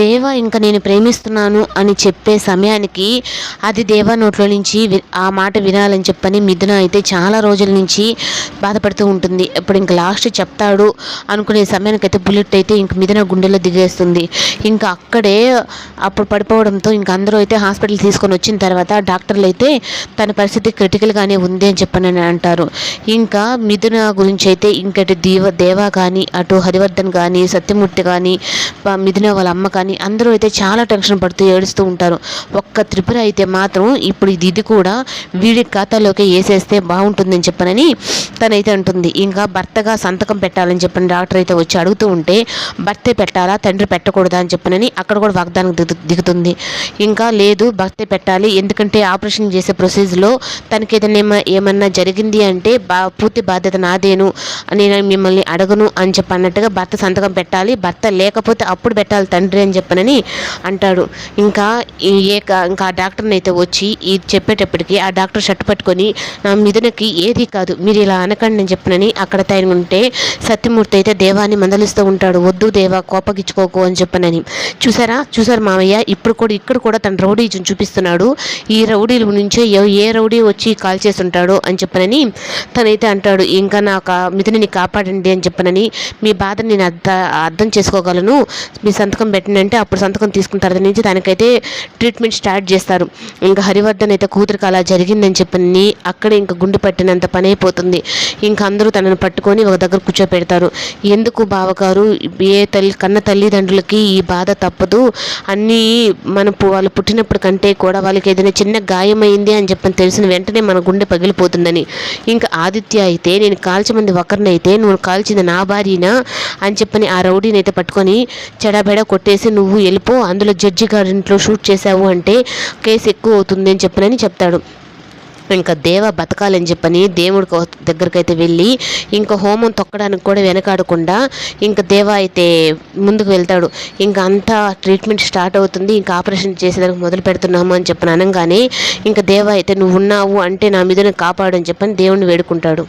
దేవ ఇంకా నేను ప్రేమిస్తున్నాను అని చెప్పే సమయానికి అది దేవ నోట్లో నుంచి ఆ మాట వినాలని చెప్పని మిథున అయితే చాలా రోజుల నుంచి బాధపడుతూ ఉంటుంది. ఇప్పుడు ఇంకా లాస్ట్ చెప్తాడు అనుకునే సమయానికి అయితే బుల్లెట్ అయితే ఇంక మిథున గుండెలో దిగేస్తుంది. ఇంకా అక్కడే అప్పుడు పడిపోవడంతో ఇంక అందరూ అయితే హాస్పిటల్ తీసుకొని వచ్చిన తర్వాత డాక్టర్లు అయితే తన పరిస్థితి క్రిటికల్గానే ఉంది అని చెప్పని అంటారు. ఇంకా మిథున గురించి అయితే ఇంకటి దీవ దేవా కానీ అటు హరివర్ధన్ కానీ సత్యమూర్తి కానీ మిథున వాళ్ళ అమ్మ కానీ అందరూ అయితే చాలా టెన్షన్ పడుతూ ఏడుస్తూ ఉంటారు. ఒక్క త్రిపుర అయితే మాత్రం ఇప్పుడు ఇది ఇది కూడా వీడి ఖాతాలోకి వేసేస్తే బాగుంటుందని చెప్పనని తనైతే అంటుంది. ఇంకా భర్తగా సంతకం పెట్టాలని చెప్పని డాక్టర్ అయితే వచ్చి అడుగుతూ ఉంటే భర్తే పెట్టాలా? తండ్రి పెట్టకూడదా? అని చెప్పనని అక్కడ కూడా వాగ్దానం దిగు దిగుతుంది. ఇంకా లేదు భర్తే పెట్టాలి. ఎందుకంటే ఆపరేషన్ చేసే ప్రొసీజర్లో తనకి ఏదైనా ఏమన్నా జరిగింది అంటే బా పూర్తి బాధ్యత నాదేను. నేను మిమ్మల్ని అడగను అని చెప్పి అన్నట్టుగా భర్త సంతకం పెట్టాలి. భర్త లేకపోతే అప్పుడు పెట్టాలి తండ్రి. అని చెప్పనని అంటాడు. ఇంకా ఏ ఇంకా ఆ డాక్టర్ని అయితే వచ్చి ఇది చెప్పేటప్పటికి ఆ డాక్టర్ షర్ట్ పట్టుకొని నా మిథునకి ఏది కాదు మీరు ఇలా అనకండి అని చెప్పనని అక్కడ తగిన ఉంటే సత్యమూర్తి అయితే దేవాన్ని మందలిస్తూ ఉంటాడు. వద్దు దేవా కోపగించుకోకు అని చెప్పనని. చూసారా? చూసారు మామయ్య? ఇప్పుడు కూడా ఇక్కడ కూడా తన రౌడీ చూపిస్తున్నాడు. ఈ రౌడీల నుంచే ఏ రౌడీ వచ్చి కాల్ ఉంటాడో అని చెప్పనని తనైతే అంటాడు. ఇంకా నా మిథునిని కాపాడండి అని చెప్పనని మీ బాధని నేను అర్థ అర్థం చేసుకోగలను. మీ సంతకం పెట్టండి అంటే అప్పుడు సంతకం తీసుకున్న తర్వాత నుంచి దానికైతే ట్రీట్మెంట్ స్టార్ట్ చేస్తారు. ఇంకా హరివర్ధన్ అయితే కూతురికి అలా జరిగిందని చెప్పని అక్కడే ఇంకా గుండె పట్టినంత పని అయిపోతుంది. ఇంకా అందరూ తనను పట్టుకొని ఒక దగ్గర కూర్చోపెడతారు. ఎందుకు బావగారు? ఏ తల్లి కన్న తల్లిదండ్రులకి ఈ బాధ తప్పదు. అన్నీ మన వాళ్ళు పుట్టినప్పుడు కంటే కూడా వాళ్ళకి ఏదైనా చిన్న గాయమైంది అని చెప్పని తెలిసిన వెంటనే మన గుండె పగిలిపోతుందని. ఇంకా ఆదిత్య అయితే నేను కాల్చమంది ఒకరినైతే నువ్వు కాల్చింది నా భార్యనా అని చెప్పని ఆ రౌడీని అయితే పట్టుకొని చెడాబెడ వేసి నువ్వు వెళ్ళిపో అందులో జడ్జి గారి ఇంట్లో షూట్ చేసావు అంటే కేసు ఎక్కువ అవుతుంది అని చెప్పనని చెప్తాడు. ఇంకా దేవ బతకాలని చెప్పని దేవుడి దగ్గరికి అయితే వెళ్ళి ఇంకా హోమం తొక్కడానికి కూడా వెనకాడకుండా ఇంకా దేవ అయితే ముందుకు వెళ్తాడు. ఇంకా అంతా ట్రీట్మెంట్ స్టార్ట్ అవుతుంది. ఇంకా ఆపరేషన్ చేసేదానికి మొదలు పెడుతున్నాము అని చెప్పని అనగానే ఇంకా దేవ అయితే నువ్వు ఉన్నావు అంటే నా మీద కాపాడు అని చెప్పని దేవుణ్ణి వేడుకుంటాడు.